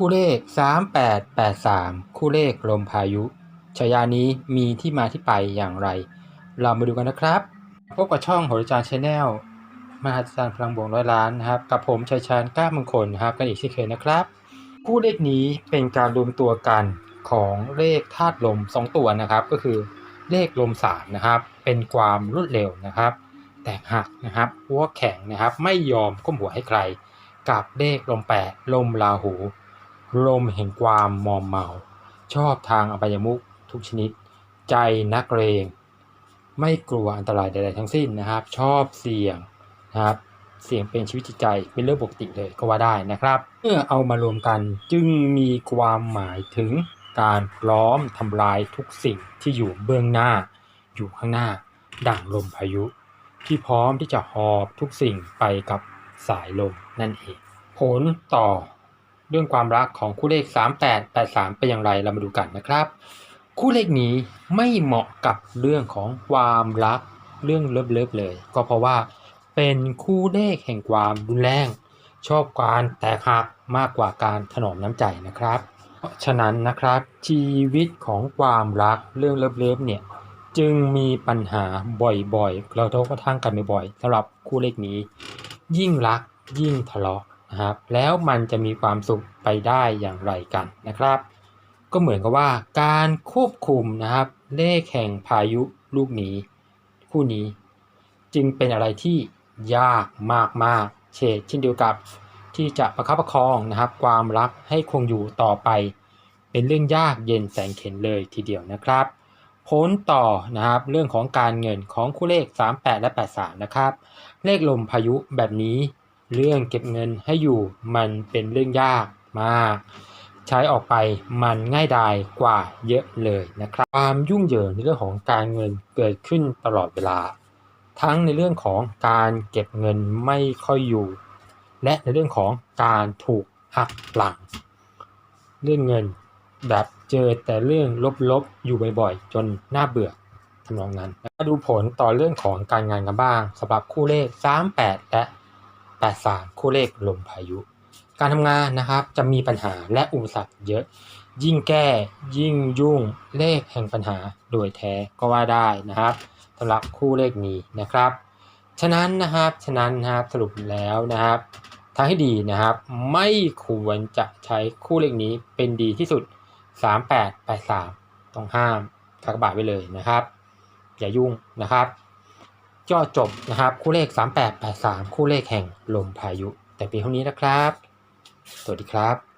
คู่เลข 3883 คู่เลขลมพายุฉายานี้มีที่มาที่ไปอย่างไร เรามาดูกันนะครับ พบกับช่องโหราจารย์ชาแนลมหาจารย์พลังบวกร้อยล้านนะครับ กับผมชัยชาญก้ามงคลนะครับกันอีกเช่นเคยนะครับ คู่เลขนี้เป็นการรวมตัวกันของเลขธาตุลม 2 ตัวนะครับ ก็คือเลขลมสามนะครับ เป็นความรวดเร็วนะครับ แตกหักนะครับหัวแข็งนะครับ ไม่ยอมก้มหัวให้ใคร กับเลขลมแปดลมราหู ลมแห่งความมอมเมา ชอบทางอบายมุขทุกชนิด ใจนักเรง ไม่กลัวอันตรายใดๆทั้งสิ้นนะครับ ชอบเสี่ยงนะครับเสี่ยงเป็นชีวิตจิตใจเป็นเรื่องปกติเลยก็ว่าได้นะครับ เมื่อเอามารวมกันจึงมีความหมายถึงการพร้อมทำลายทุกสิ่งที่อยู่เบื้องหน้า อยู่ข้างหน้า ดั่งลมพายุ ที่พร้อมที่จะหอบทุกสิ่งไปกับสายลมนั่นเอง ผลต่อ เรื่องความรักของคู่เลข 3883 เป็นอย่างไรเรามาดูกันนะครับ คู่เลขนี้ไม่เหมาะกับเรื่องของความรักเรื่องเลิฟๆเลย ก็เพราะว่าเป็นคู่เลขแห่งความรุนแรง ชอบการแตกหักมากกว่าการถนอมน้ำใจนะครับ เพราะฉะนั้นนะครับ ชีวิตของความรักเรื่องเลิฟๆเนี่ยจึงมีปัญหาบ่อยๆเราทบกระทั่งกันบ่อยๆสำหรับคู่เลขนี้ ยิ่งรักยิ่งทะเลาะ นะครับแล้วมันจะมีความสุขไปได้อย่างไรกันนะครับ ก็เหมือนกับว่าการควบคุมนะครับเลขแห่งพายุลูกนี้ คู่นี้ จึงเป็นอะไรที่ยากมากๆเชดเช่นเดียวกับที่จะประคับประคองนะครับ ความรักให้คงอยู่ต่อไป เป็นเรื่องยากเย็นแสนเข็นเลยทีเดียวนะครับผลต่อนะครับเรื่องของการเงินของคู่เลข 38 และ 83 นะครับ เลขลมพายุแบบนี้ เรื่องเก็บเงินให้อยู่มันเป็นเรื่องยากมาก ใช้ออกไปมันง่ายดายกว่าเยอะเลยนะครับ ความยุ่งเหยิงในเรื่องของการเงินเกิดขึ้นตลอดเวลา ทั้งในเรื่องของการเก็บเงินไม่ค่อยอยู่ และในเรื่องของการถูกหักหลัง เรื่องเงินแบบเจอแต่เรื่องลบๆอยู่บ่อยๆ จนน่าเบื่อทำนองนั้นมาดูผลต่อเรื่องของการงานกันบ้างสำหรับคู่เลข 38 และ 83 คู่เลขลมพายุ การทำงานนะครับจะมีปัญหาและอุปสรรคเยอะ ยิ่งแก้ยิ่งยุ่งเลขแห่งปัญหาโดยแท้ก็ว่าได้นะครับสำหรับคู่เลขนี้นะครับ ฉะนั้นนะครับฉะนั้นนะครับสรุปแล้วนะครับทางที่ดีนะครับ ไม่ควรจะใช้คู่เลขนี้เป็นดีที่สุด 38 83 ต้องห้ามกากบาทไว้เลยนะครับ อย่ายุ่งนะครับ จ่อจบนะครับ คู่เลข 3883 คู่เลขแห่งลมพายุ แต่เพียงเท่านี้นะครับ สวัสดีครับ